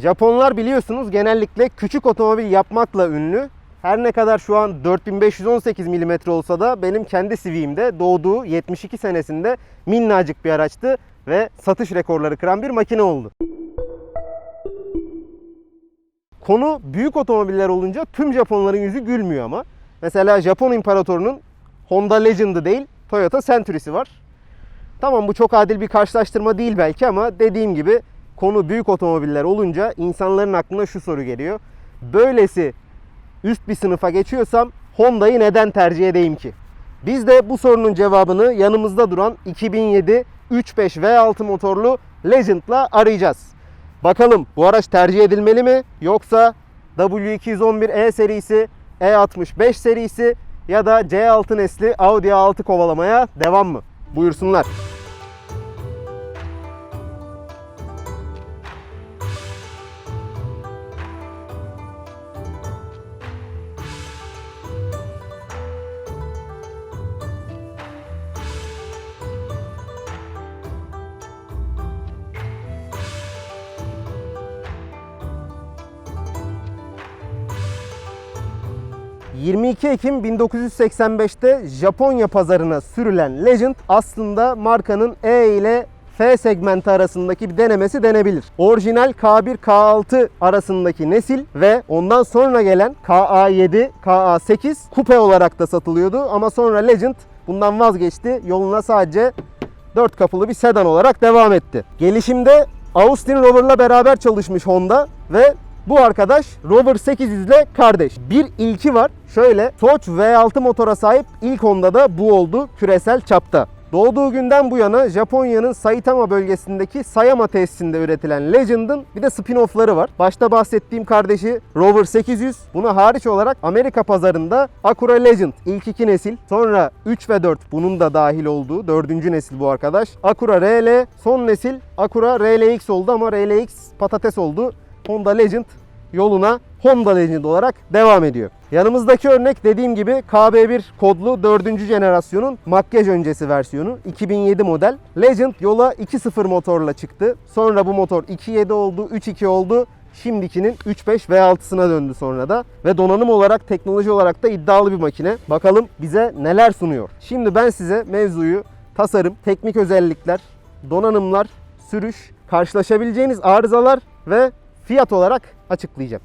Japonlar biliyorsunuz genellikle küçük otomobil yapmakla ünlü. Her ne kadar şu an 4518 mm olsa da benim kendi CV'imde doğduğu 72 senesinde minnacık bir araçtı ve satış rekorları kıran bir makine oldu. Konu büyük otomobiller olunca tüm Japonların yüzü gülmüyor ama. Mesela Japon imparatorunun Honda Legend'ı değil Toyota Century'si var. Tamam bu çok adil bir karşılaştırma değil belki ama dediğim gibi konu büyük otomobiller olunca insanların aklına şu soru geliyor. Böylesi üst bir sınıfa geçiyorsam Honda'yı neden tercih edeyim ki? Biz de bu sorunun cevabını yanımızda duran 2007 3.5 V6 motorlu Legend'la arayacağız. Bakalım bu araç tercih edilmeli mi yoksa W211E serisi, E65 serisi ya da C6 nesli Audi A6 kovalamaya devam mı? Buyursunlar. ...22 Ekim 1985'te Japonya pazarına sürülen Legend aslında markanın E ile F segmenti arasındaki bir denemesi denebilir. Orijinal K1 K6 arasındaki nesil ve ondan sonra gelen KA7, KA8 kupe olarak da satılıyordu ama sonra Legend bundan vazgeçti. Yoluna sadece 4 kapılı bir sedan olarak devam etti. Gelişimde Austin Rover'la beraber çalışmış Honda ve bu arkadaş Rover 800 ile kardeş. Bir ilki var. Şöyle Soç V6 motora sahip ilk Honda'da bu oldu küresel çapta. Doğduğu günden bu yana Japonya'nın Saitama bölgesindeki Sayama tesisinde üretilen Legend'ın bir de spin-off'ları var. Başta bahsettiğim kardeşi Rover 800. Buna hariç olarak Amerika pazarında Acura Legend ilk iki nesil. Sonra 3 ve 4 bunun da dahil olduğu dördüncü nesil bu arkadaş. Acura RL son nesil Acura RLX oldu ama RLX patates oldu. Honda Legend yoluna Honda Legend olarak devam ediyor. Yanımızdaki örnek dediğim gibi KB1 kodlu 4. jenerasyonun makyaj öncesi versiyonu 2007 model. Legend yola 2.0 motorla çıktı. Sonra bu motor 2.7 oldu, 3.2 oldu. Şimdikinin 3.5 V6'sına döndü sonra da. Ve donanım olarak, teknoloji olarak da iddialı bir makine. Bakalım bize neler sunuyor. Şimdi ben size mevzuyu tasarım, teknik özellikler, donanımlar, sürüş, karşılaşabileceğiniz arızalar ve fiyat olarak açıklayacağım.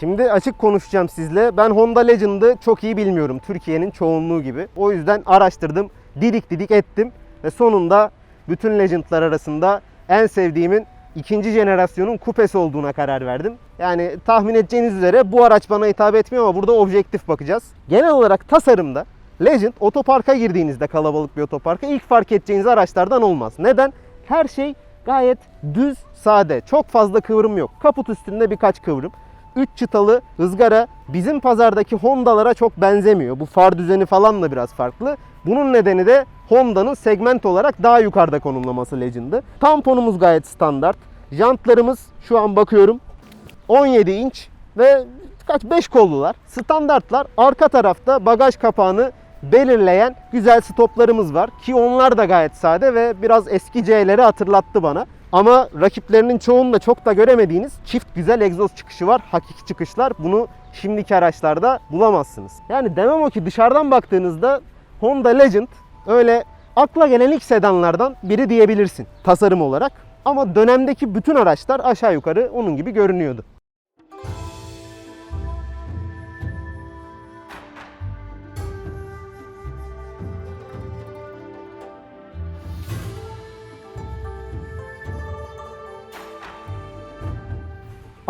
Şimdi açık konuşacağım sizle. Ben Honda Legend'ı çok iyi bilmiyorum. Türkiye'nin çoğunluğu gibi. O yüzden araştırdım, didik didik ettim ve sonunda bütün Legend'lar arasında en sevdiğimin ikinci jenerasyonun kupesi olduğuna karar verdim. Yani tahmin edeceğiniz üzere bu araç bana hitap etmiyor ama burada objektif bakacağız. Genel olarak tasarımda Legend otoparka girdiğinizde kalabalık bir otoparka ilk fark edeceğiniz araçlardan olmaz. Neden? Her şey gayet düz, sade. Çok fazla kıvrım yok. Kaput üstünde birkaç kıvrım. 3 çıtalı ızgara bizim pazardaki Honda'lara çok benzemiyor. Bu far düzeni falan da biraz farklı. Bunun nedeni de Honda'nın segment olarak daha yukarıda konumlaması Legend'ı. Tamponumuz gayet standart. Jantlarımız şu an bakıyorum 17 inç ve kaç 5 kollular. Standartlar arka tarafta bagaj kapağını belirleyen güzel stoplarımız var ki onlar da gayet sade ve biraz eski C'leri hatırlattı bana. Ama rakiplerinin çoğunda çok da göremediğiniz çift güzel egzoz çıkışı var. Hakiki çıkışlar. Bunu şimdiki araçlarda bulamazsınız. Yani demem o ki dışarıdan baktığınızda Honda Legend öyle akla gelen ilk sedanlardan biri diyebilirsin tasarım olarak. Ama dönemdeki bütün araçlar aşağı yukarı onun gibi görünüyordu.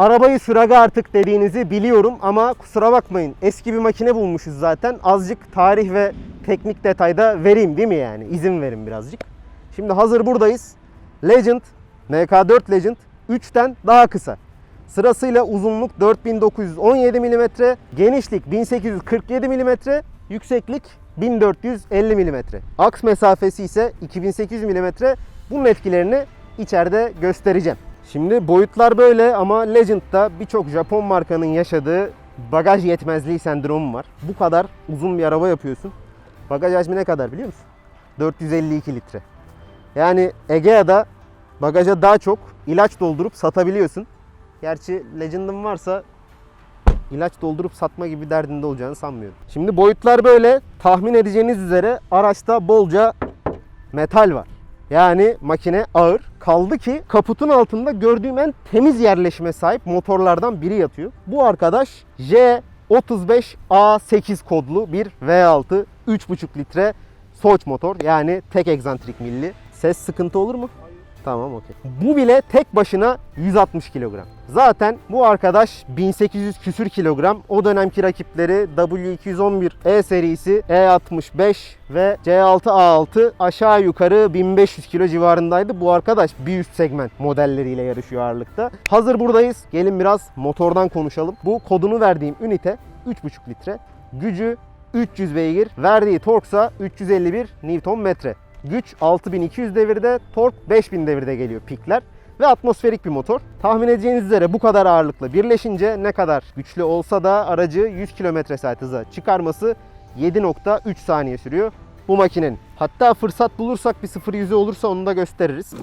Arabayı süraga artık dediğinizi biliyorum ama kusura bakmayın. Eski bir makine bulmuşuz zaten. Azıcık tarih ve teknik detayda vereyim değil mi yani? İzin verin birazcık. Şimdi hazır buradayız. Legend, MK4 Legend 3'ten daha kısa. Sırasıyla uzunluk 4917 mm, genişlik 1847 mm, yükseklik 1450 mm. Aks mesafesi ise 2800 mm Bunun etkilerini içeride göstereceğim. Şimdi boyutlar böyle ama Legend'da birçok Japon markanın yaşadığı bagaj yetmezliği sendromu var. Bu kadar uzun bir araba yapıyorsun. Bagaj hacmi ne kadar biliyor musun? 452 litre. Yani Egea'da bagaja daha çok ilaç doldurup satabiliyorsun. Gerçi Legend'ın varsa ilaç doldurup satma gibi derdinde olacağını sanmıyorum. Şimdi boyutlar böyle. Tahmin edeceğiniz üzere araçta bolca metal var. Yani makine ağır. Kaldı ki kaputun altında gördüğüm en temiz yerleşime sahip motorlardan biri yatıyor. Bu arkadaş J35A8 kodlu bir V6 3.5 litre Soç motor yani tek egzantrik milli. Ses sıkıntı olur mu? Tamam okey. Bu bile tek başına 160 kilogram. Zaten bu arkadaş 1800 küsür kilogram. O dönemki rakipleri W211 E serisi E65 ve C6A6 aşağı yukarı 1500 kilo civarındaydı. Bu arkadaş bir üst segment modelleriyle yarışıyor ağırlıkta. Hazır buradayız. Gelin biraz motordan konuşalım. Bu kodunu verdiğim ünite 3.5 litre. Gücü 300 beygir, verdiği torksa 351 Nm. Güç 6200 devirde, tork 5000 devirde geliyor pikler ve atmosferik bir motor. Tahmin edeceğiniz üzere bu kadar ağırlıkla birleşince ne kadar güçlü olsa da aracı 100 km saat hıza çıkarması 7.3 saniye sürüyor bu makinenin. Hatta fırsat bulursak bir 0 yüzü olursa onu da gösteririz.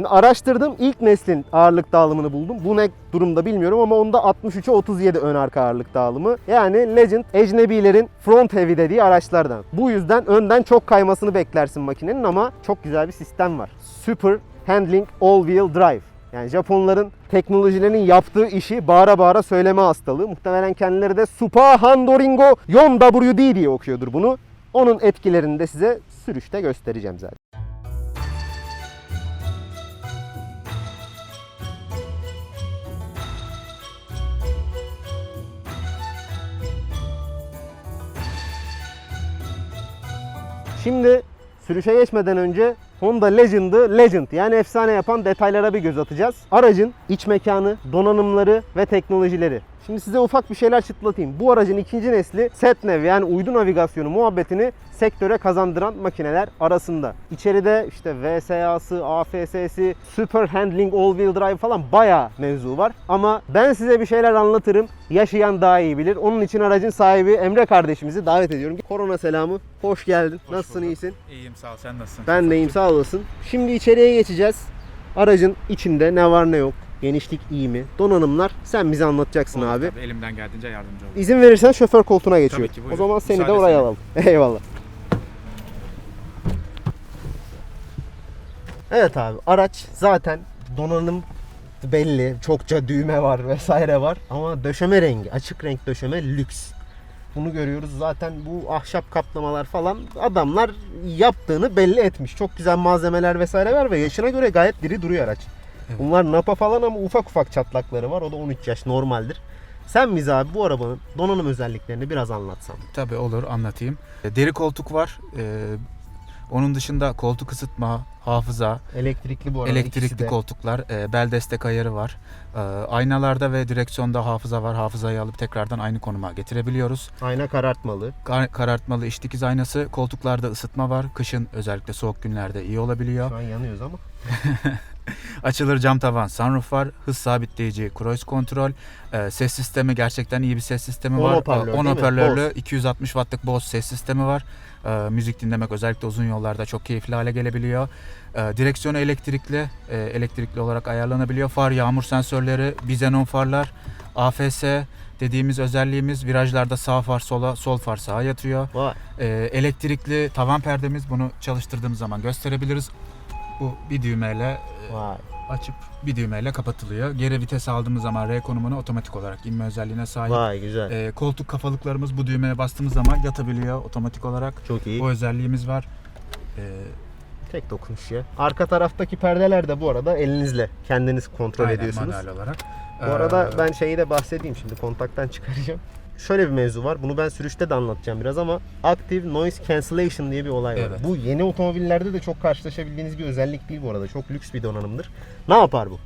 Şimdi araştırdım ilk neslin ağırlık dağılımını buldum. Bu ne durumda bilmiyorum ama onda 63'e 37 ön arka ağırlık dağılımı. Yani Legend ecnebilerin front heavy dediği araçlardan. Bu yüzden önden çok kaymasını beklersin makinenin ama çok güzel bir sistem var. Super Handling All Wheel Drive. Yani Japonların teknolojilerinin yaptığı işi bağıra bağıra söyleme hastalığı. Muhtemelen kendileri de Supa Handoringo Yon WD diye okuyordur bunu. Onun etkilerini de size sürüşte göstereceğim zaten. Şimdi sürüşe geçmeden önce Honda Legend'ı Legend yani efsane yapan detaylara bir göz atacağız. Aracın iç mekanı, donanımları ve teknolojileri. Şimdi size ufak bir şeyler çıtlatayım. Bu aracın ikinci nesli SatNav yani uydu navigasyonu muhabbetini sektöre kazandıran makineler arasında. İçeride işte VSA'sı, AFS'si, Super Handling All Wheel Drive falan bayağı mevzu var. Ama ben size bir şeyler anlatırım. Yaşayan daha iyi bilir. Onun için aracın sahibi Emre kardeşimizi davet ediyorum. Korona selamı. Hoş geldin. Hoş Nasılsın? bulduk. iyisin? İyiyim sağ ol sen nasılsın? Ben deyim sağ olasın. Şimdi içeriye geçeceğiz. Aracın içinde ne var ne yok. Genişlik iyi mi? Donanımlar sen bize anlatacaksın Olur abi. tabii, elimden geldiğince yardımcı olurum. İzin verirsen şoför koltuğuna geçiyorum. ki, o zaman seni de oraya alalım. Eyvallah. Evet abi araç zaten donanım belli. Çokça düğme var vesaire var. Ama döşeme rengi, açık renk döşeme lüks. Bunu görüyoruz zaten bu ahşap kaplamalar falan adamlar yaptığını belli etmiş. Çok güzel malzemeler vesaire var ve yaşına göre gayet diri duruyor araç. Evet. Bunlar napa falan ama ufak ufak çatlakları var. O da 13 yaş normaldir. Sen bize abi bu arabanın donanım özelliklerini biraz anlatsan. Tabii olur anlatayım. E, Deri koltuk var. E, onun dışında koltuk ısıtma, hafıza, Elektrikli bu arada elektrikli koltuklar, e, bel destek ayarı var. E, aynalarda ve direksiyonda hafıza var. Hafızayı alıp tekrardan aynı konuma getirebiliyoruz. Ayna karartmalı. Kar- karartmalı iç dikiz aynası, koltuklarda ısıtma var. Kışın özellikle soğuk günlerde iyi olabiliyor. Şu an yanıyoruz ama. Açılır cam tavan, sunroof var, hız sabitleyici, cruise kontrol, e, ses sistemi gerçekten iyi bir ses sistemi On var. hoparlör, E, hoparlörlü 260 wattlık Bose ses sistemi var. E, müzik dinlemek özellikle uzun yollarda çok keyifli hale gelebiliyor. E, direksiyonu elektrikli, e, elektrikli olarak ayarlanabiliyor. Far, yağmur sensörleri, bizenon farlar, AFS dediğimiz özelliğimiz virajlarda sağ far sola, sol far sağa yatıyor. Vay. E, elektrikli tavan perdemiz bunu çalıştırdığımız zaman gösterebiliriz. Bu bir düğmeyle e, Vay. Açıp bir düğmeyle kapatılıyor. Geri vites aldığımız zaman R konumuna otomatik olarak inme özelliğine sahip. Vay güzel. Ee, koltuk kafalıklarımız bu düğmeye bastığımız zaman yatabiliyor otomatik olarak. Çok iyi. Bu özelliğimiz var. Ee, Tek dokunuş ya. Arka taraftaki perdeler de bu arada elinizle kendiniz kontrol aynen, ediyorsunuz. manuel olarak. Bu arada Ee, ben şeyi de bahsedeyim şimdi kontaktan çıkaracağım. Şöyle bir mevzu var. Bunu ben sürüşte de anlatacağım biraz ama Active Noise Cancellation diye bir olay var. Evet. Bu yeni otomobillerde de çok karşılaşabildiğiniz bir özellik değil bu arada. Çok lüks bir donanımdır. Ne yapar bu?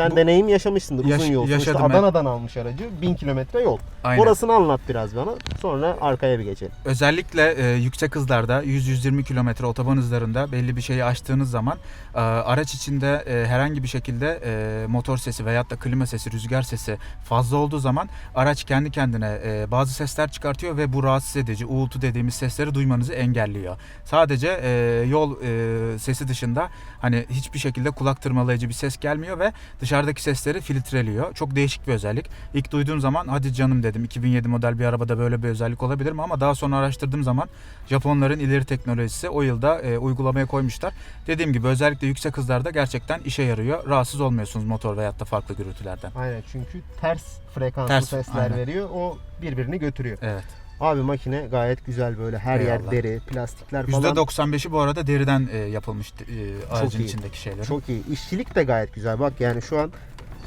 Sen Bu- deneyim yaşamışsındır Yaş- uzun yol. Sonuçta yaşadım ben. Adana'dan almış aracı. 1000 kilometre yol. Aynen. Orasını anlat biraz bana. Sonra arkaya bir geçelim. Özellikle e, yüksek hızlarda 100-120 kilometre otoban hızlarında belli bir şeyi aştığınız zaman e, araç içinde e, herhangi bir şekilde e, motor sesi veyahut da klima sesi, rüzgar sesi fazla olduğu zaman araç kendi kendine e, bazı sesler çıkartıyor ve bu rahatsız edici, uğultu dediğimiz sesleri duymanızı engelliyor. Sadece e, yol e, sesi dışında hani hiçbir şekilde kulak tırmalayıcı bir ses gelmiyor ve dışarıdaki sesleri filtreliyor. Çok değişik bir özellik. İlk duyduğum zaman hadi canım dedim 2007 model bir arabada böyle bir özellik olabilir mi? Ama daha sonra araştırdığım zaman Japonların ileri teknolojisi o yılda e, uygulamaya koymuşlar. Dediğim gibi özellikle yüksek hızlarda gerçekten işe yarıyor. Rahatsız olmuyorsunuz motor veyahut da farklı gürültülerden. Aynen çünkü ters frekanslı Ters, sesler aynen. veriyor. O birbirini götürüyor. Evet. Abi makine gayet güzel böyle her yer Eyvallah. deri, plastikler falan. %95'i bu arada deriden e, yapılmış e, aracın iyi. içindeki şeyler. Çok iyi. İşçilik de gayet güzel. Bak yani şu an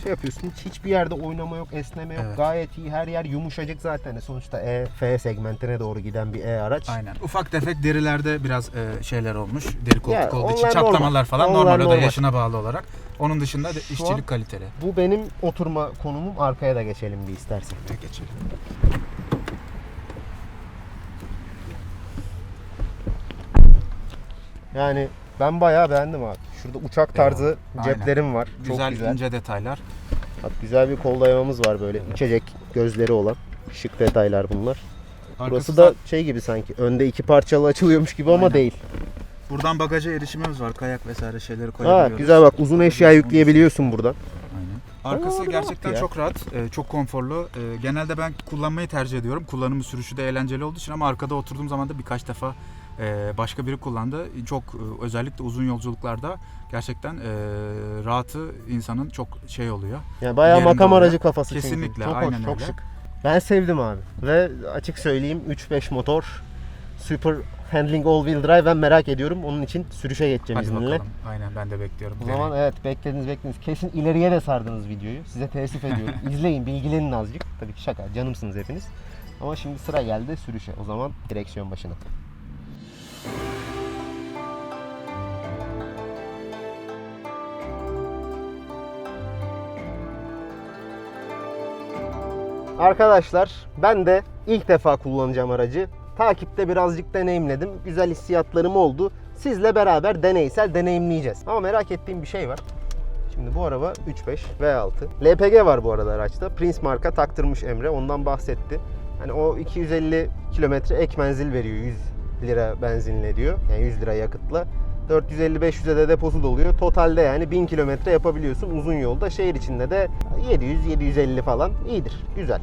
şey yapıyorsun hiç hiçbir yerde oynama yok, esneme yok. Evet. Gayet iyi. Her yer yumuşacık zaten. Sonuçta E, F segmentine doğru giden bir E araç. Aynen. Ufak tefek derilerde biraz e, şeyler olmuş. Deri koltuk Ya, olduğu için çatlamalar normal. falan Onlar normal. O da yaşına bağlı olarak. Onun dışında da işçilik kaliteli. Bu benim oturma konumum. Arkaya da geçelim bir istersen. Geçelim. Yani ben bayağı beğendim abi. Şurada uçak tarzı Eyvallah. Aynen. ceplerim var. Çok Güzel, güzel. ince detaylar. Bak, güzel bir kol dayamamız var böyle. içecek gözleri olan. Şık detaylar bunlar. Burası Arkası da şey gibi sanki. Önde iki parçalı açılıyormuş gibi ama Aynen. değil. Buradan bagaja erişimimiz var. Kayak vesaire şeyleri Ha, koyabiliyoruz. güzel bak uzun eşya yükleyebiliyorsun buradan. Aynen. Arkası Ama gerçekten çok rahat, e, çok konforlu. E, Genelde ben kullanmayı tercih ediyorum. Kullanımı sürüşü de eğlenceli olduğu için ama arkada oturduğum zaman da birkaç defa başka biri kullandı. Çok e, özellikle uzun yolculuklarda gerçekten e, rahatı insanın çok şey oluyor. Yani bayağı Yerinde makam oluyor. aracı kafası çünkü. Kesinlikle, Çok aynen hoş, çok öyle. şık. Ben sevdim abi. Ve açık söyleyeyim 3.5 motor Super Handling All Wheel Drive ben merak ediyorum. Onun için sürüşe geçeceğim Hadi izninle. bakalım. Aynen ben de bekliyorum. O zaman evet beklediniz beklediniz. Kesin ileriye de sardınız videoyu. Size teessüf ediyorum. İzleyin, bilgilenin azıcık. Tabii ki şaka, canımsınız hepiniz. Ama şimdi sıra geldi sürüşe. O zaman direksiyon başına. Arkadaşlar ben de ilk defa kullanacağım aracı. Takipte birazcık deneyimledim. Güzel hissiyatlarım oldu. Sizle beraber deneysel deneyimleyeceğiz. Ama merak ettiğim bir şey var. Şimdi bu araba 3.5 V6. LPG var bu arada araçta. Prince marka taktırmış Emre. Ondan bahsetti. Hani o 250 kilometre ek menzil veriyor 100 lira benzinle diyor. Yani 100 lira yakıtla. 450-500'e de deposu doluyor. Totalde yani 1000 kilometre yapabiliyorsun uzun yolda. Şehir içinde de 700-750 falan iyidir. Güzel.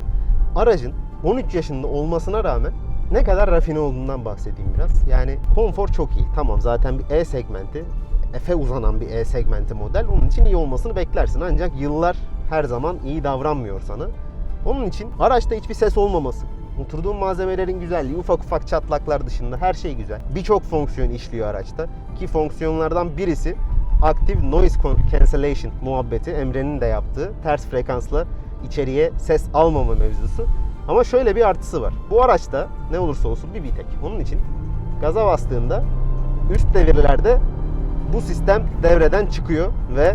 Aracın 13 yaşında olmasına rağmen ne kadar rafine olduğundan bahsedeyim biraz. Yani konfor çok iyi. Tamam zaten bir E segmenti. F'e uzanan bir E segmenti model. Onun için iyi olmasını beklersin. Ancak yıllar her zaman iyi davranmıyor sana. Onun için araçta hiçbir ses olmaması. Oturduğun malzemelerin güzelliği, ufak ufak çatlaklar dışında her şey güzel. Birçok fonksiyon işliyor araçta. Ki fonksiyonlardan birisi Active Noise Cancellation muhabbeti Emre'nin de yaptığı ters frekansla içeriye ses almama mevzusu. Ama şöyle bir artısı var. Bu araçta ne olursa olsun bir VTEC. Onun için gaza bastığında üst devirlerde bu sistem devreden çıkıyor ve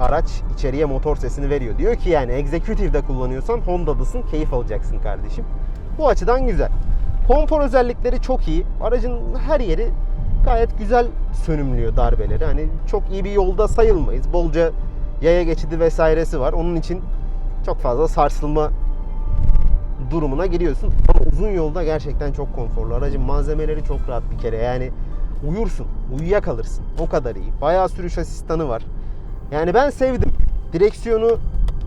araç içeriye motor sesini veriyor. Diyor ki yani Executive'de kullanıyorsan Honda'dasın keyif alacaksın kardeşim. Bu açıdan güzel. Konfor özellikleri çok iyi. Aracın her yeri gayet güzel sönümlüyor darbeleri. Hani çok iyi bir yolda sayılmayız. Bolca yaya geçidi vesairesi var. Onun için çok fazla sarsılma durumuna giriyorsun. Ama uzun yolda gerçekten çok konforlu. Aracın malzemeleri çok rahat bir kere. Yani uyursun, uyuyakalırsın. O kadar iyi. Bayağı sürüş asistanı var. Yani ben sevdim. Direksiyonu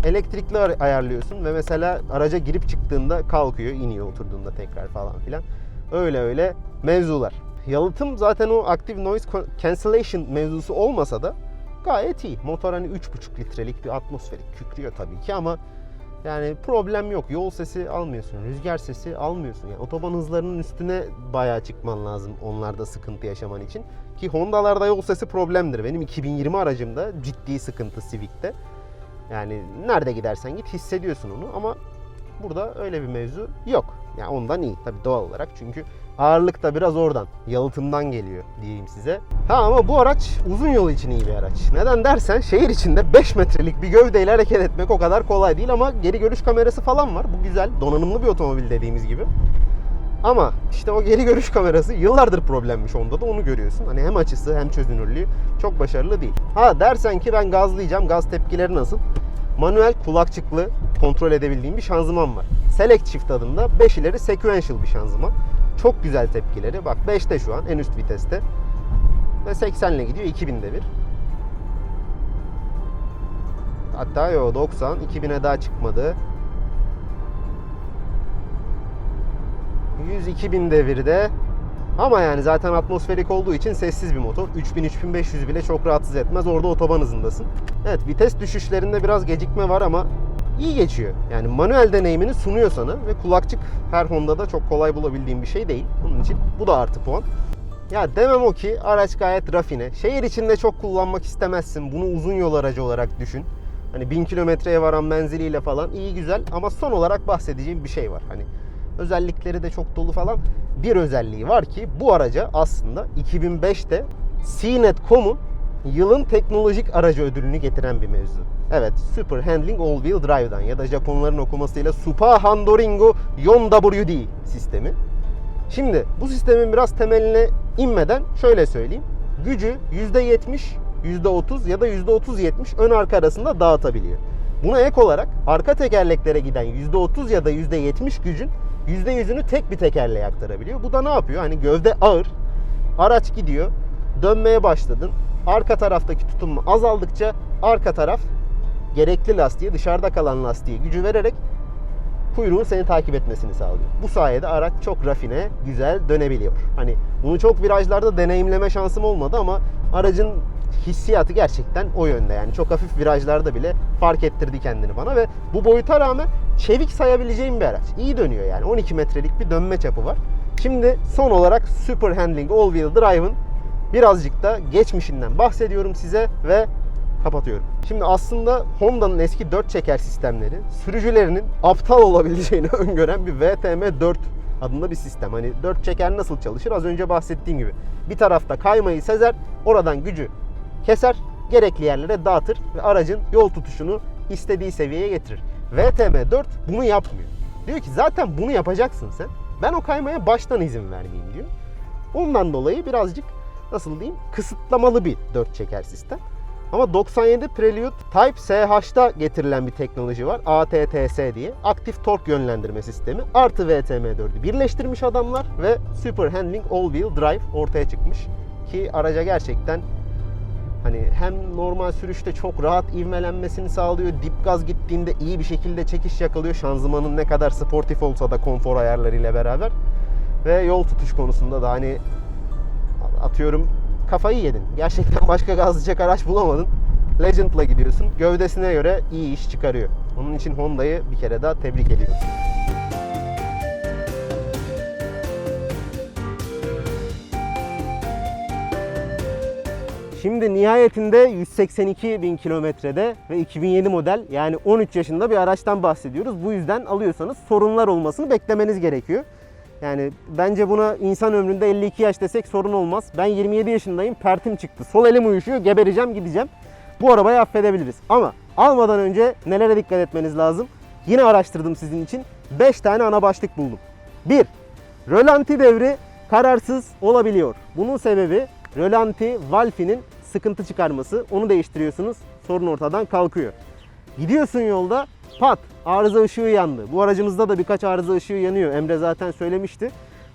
elektrikli ay- ayarlıyorsun ve mesela araca girip çıktığında kalkıyor, iniyor oturduğunda tekrar falan filan. Öyle öyle mevzular. Yalıtım zaten o Active Noise Cancellation mevzusu olmasa da gayet iyi. Motor hani 3,5 litrelik bir atmosferik kükrüyor tabii ki ama yani problem yok. Yol sesi almıyorsun, rüzgar sesi almıyorsun. Yani otoban hızlarının üstüne bayağı çıkman lazım onlarda sıkıntı yaşaman için. Ki Honda'larda yol sesi problemdir. Benim 2020 aracımda ciddi sıkıntı Civic'te. Yani nerede gidersen git hissediyorsun onu ama Burada öyle bir mevzu yok. Yani ondan iyi tabii doğal olarak çünkü ağırlık da biraz oradan, yalıtımdan geliyor diyeyim size. Ha ama bu araç uzun yol için iyi bir araç. Neden dersen şehir içinde 5 metrelik bir gövdeyle hareket etmek o kadar kolay değil ama geri görüş kamerası falan var. Bu güzel, donanımlı bir otomobil dediğimiz gibi. Ama işte o geri görüş kamerası yıllardır problemmiş onda da onu görüyorsun. Hani hem açısı hem çözünürlüğü çok başarılı değil. Ha dersen ki ben gazlayacağım, gaz tepkileri nasıl? Manuel kulakçıklı kontrol edebildiğim bir şanzıman var. Select Shift adında 5 ileri sequential bir şanzıman. Çok güzel tepkileri. Bak 5'te şu an en üst viteste. Ve 80 ile gidiyor 2000'de bir. Hatta yo 90, 2000'e daha çıkmadı. 100-2000 devirde ama yani zaten atmosferik olduğu için sessiz bir motor. 3000-3500 bile çok rahatsız etmez. Orada otoban hızındasın. Evet vites düşüşlerinde biraz gecikme var ama iyi geçiyor. Yani manuel deneyimini sunuyor sana ve kulakçık her Honda'da çok kolay bulabildiğim bir şey değil. Onun için bu da artı puan. Ya demem o ki araç gayet rafine. Şehir içinde çok kullanmak istemezsin. Bunu uzun yol aracı olarak düşün. Hani 1000 kilometreye varan menziliyle falan iyi güzel ama son olarak bahsedeceğim bir şey var. Hani özellikleri de çok dolu falan. Bir özelliği var ki bu araca aslında 2005'te CNET.com'un yılın teknolojik aracı ödülünü getiren bir mevzu. Evet, Super Handling All Wheel Drive'dan ya da Japonların okumasıyla Supa Handoringo Yon WD sistemi. Şimdi bu sistemin biraz temeline inmeden şöyle söyleyeyim. Gücü %70, %30 ya da %30-70 ön arka arasında dağıtabiliyor. Buna ek olarak arka tekerleklere giden %30 ya da %70 gücün %100'ünü tek bir tekerleğe aktarabiliyor. Bu da ne yapıyor? Hani gövde ağır, araç gidiyor, dönmeye başladın. Arka taraftaki tutunma azaldıkça arka taraf gerekli lastiğe, dışarıda kalan lastiğe gücü vererek kuyruğun seni takip etmesini sağlıyor. Bu sayede araç çok rafine, güzel dönebiliyor. Hani bunu çok virajlarda deneyimleme şansım olmadı ama aracın hissiyatı gerçekten o yönde. Yani çok hafif virajlarda bile fark ettirdi kendini bana ve bu boyuta rağmen çevik sayabileceğim bir araç. İyi dönüyor yani. 12 metrelik bir dönme çapı var. Şimdi son olarak Super Handling All Wheel Drive'ın birazcık da geçmişinden bahsediyorum size ve kapatıyorum. Şimdi aslında Honda'nın eski 4 çeker sistemleri sürücülerinin aptal olabileceğini öngören bir VTM 4 adında bir sistem. Hani 4 çeker nasıl çalışır? Az önce bahsettiğim gibi. Bir tarafta kaymayı sezer, oradan gücü keser, gerekli yerlere dağıtır ve aracın yol tutuşunu istediği seviyeye getirir. VTM 4 bunu yapmıyor. Diyor ki zaten bunu yapacaksın sen. Ben o kaymaya baştan izin vermeyeyim diyor. Ondan dolayı birazcık nasıl diyeyim kısıtlamalı bir 4 çeker sistem. Ama 97 Prelude Type SH'da getirilen bir teknoloji var. ATTS diye. Aktif tork yönlendirme sistemi. Artı VTM4'ü birleştirmiş adamlar ve Super Handling All Wheel Drive ortaya çıkmış. Ki araca gerçekten hani hem normal sürüşte çok rahat ivmelenmesini sağlıyor. Dip gaz gittiğinde iyi bir şekilde çekiş yakalıyor. Şanzımanın ne kadar sportif olsa da konfor ayarlarıyla beraber. Ve yol tutuş konusunda da hani atıyorum kafayı yedin. Gerçekten başka gazlayacak araç bulamadın. Legend'la gidiyorsun. Gövdesine göre iyi iş çıkarıyor. Onun için Honda'yı bir kere daha tebrik ediyorum. Şimdi nihayetinde 182 bin kilometrede ve 2007 model yani 13 yaşında bir araçtan bahsediyoruz. Bu yüzden alıyorsanız sorunlar olmasını beklemeniz gerekiyor. Yani bence buna insan ömründe 52 yaş desek sorun olmaz. Ben 27 yaşındayım, pertim çıktı. Sol elim uyuşuyor, gebereceğim, gideceğim. Bu arabayı affedebiliriz. Ama almadan önce nelere dikkat etmeniz lazım? Yine araştırdım sizin için. 5 tane ana başlık buldum. 1. Rölanti devri kararsız olabiliyor. Bunun sebebi rölanti valfinin sıkıntı çıkarması. Onu değiştiriyorsunuz. Sorun ortadan kalkıyor. Gidiyorsun yolda pat arıza ışığı yandı. Bu aracımızda da birkaç arıza ışığı yanıyor. Emre zaten söylemişti.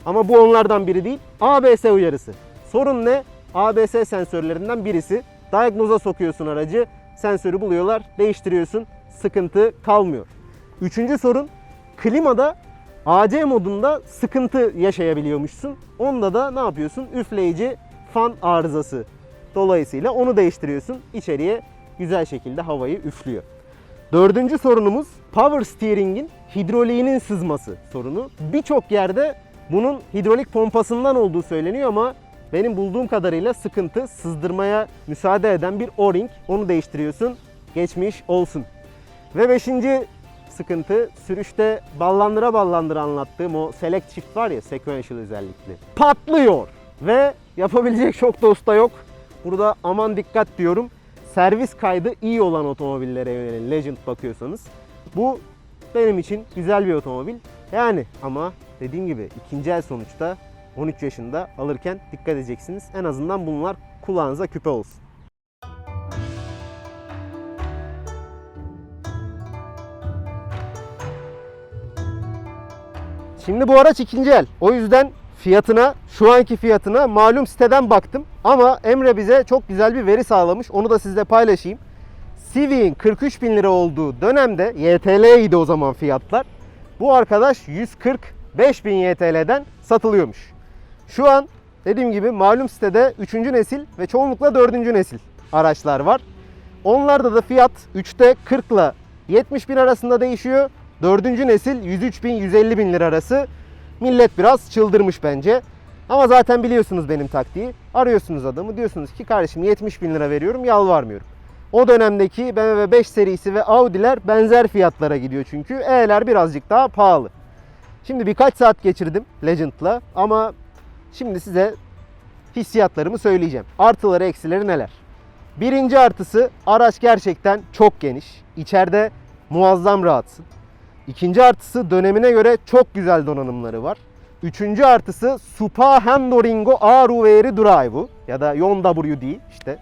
Ama bu onlardan biri değil. ABS uyarısı. Sorun ne? ABS sensörlerinden birisi. Diagnoza sokuyorsun aracı. Sensörü buluyorlar. Değiştiriyorsun. Sıkıntı kalmıyor. Üçüncü sorun klimada AC modunda sıkıntı yaşayabiliyormuşsun. Onda da ne yapıyorsun? Üfleyici fan arızası. Dolayısıyla onu değiştiriyorsun. İçeriye güzel şekilde havayı üflüyor. Dördüncü sorunumuz power steering'in hidroliğinin sızması sorunu. Birçok yerde bunun hidrolik pompasından olduğu söyleniyor ama benim bulduğum kadarıyla sıkıntı sızdırmaya müsaade eden bir o-ring. Onu değiştiriyorsun. Geçmiş olsun. Ve beşinci sıkıntı sürüşte ballandıra ballandıra anlattığım o select shift var ya sequential özellikli. Patlıyor ve yapabilecek çok da usta yok. Burada aman dikkat diyorum. Servis kaydı iyi olan otomobillere yönelin. Legend bakıyorsanız. Bu benim için güzel bir otomobil. Yani ama dediğim gibi ikinci el sonuçta 13 yaşında alırken dikkat edeceksiniz. En azından bunlar kulağınıza küpe olsun. Şimdi bu araç ikinci el. O yüzden fiyatına, şu anki fiyatına malum siteden baktım. Ama Emre bize çok güzel bir veri sağlamış. Onu da sizle paylaşayım. Civic'in 43 bin lira olduğu dönemde YTL idi o zaman fiyatlar. Bu arkadaş 145 bin YTL'den satılıyormuş. Şu an dediğim gibi malum sitede 3. nesil ve çoğunlukla 4. nesil araçlar var. Onlarda da fiyat 3'te 40 ile 70 bin arasında değişiyor. 4. nesil 103 bin 150 bin lira arası. Millet biraz çıldırmış bence. Ama zaten biliyorsunuz benim taktiği. Arıyorsunuz adamı diyorsunuz ki kardeşim 70 bin lira veriyorum yalvarmıyorum. O dönemdeki BMW 5 serisi ve Audi'ler benzer fiyatlara gidiyor çünkü. E'ler birazcık daha pahalı. Şimdi birkaç saat geçirdim Legend'la ama şimdi size hissiyatlarımı söyleyeceğim. Artıları eksileri neler? Birinci artısı araç gerçekten çok geniş. İçeride muazzam rahatsın. İkinci artısı dönemine göre çok güzel donanımları var. Üçüncü artısı Supa Handoringo Aruveri Drive'u ya da Yon WD işte.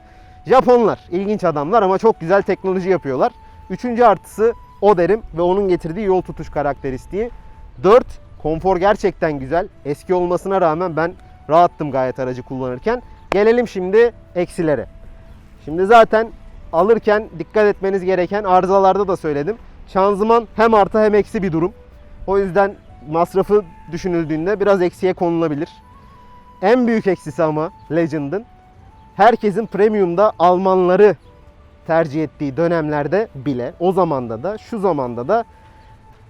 Japonlar ilginç adamlar ama çok güzel teknoloji yapıyorlar. Üçüncü artısı o derim ve onun getirdiği yol tutuş karakteristiği. Dört, konfor gerçekten güzel. Eski olmasına rağmen ben rahattım gayet aracı kullanırken. Gelelim şimdi eksilere. Şimdi zaten alırken dikkat etmeniz gereken arızalarda da söyledim. Şanzıman hem artı hem eksi bir durum. O yüzden masrafı düşünüldüğünde biraz eksiye konulabilir. En büyük eksisi ama Legend'ın herkesin premiumda Almanları tercih ettiği dönemlerde bile o zamanda da şu zamanda da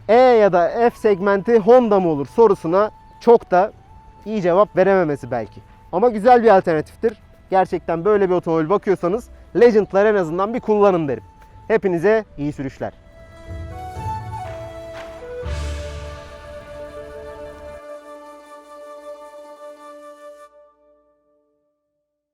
E ya da F segmenti Honda mı olur sorusuna çok da iyi cevap verememesi belki. Ama güzel bir alternatiftir. Gerçekten böyle bir otomobil bakıyorsanız Legend'lar en azından bir kullanın derim. Hepinize iyi sürüşler.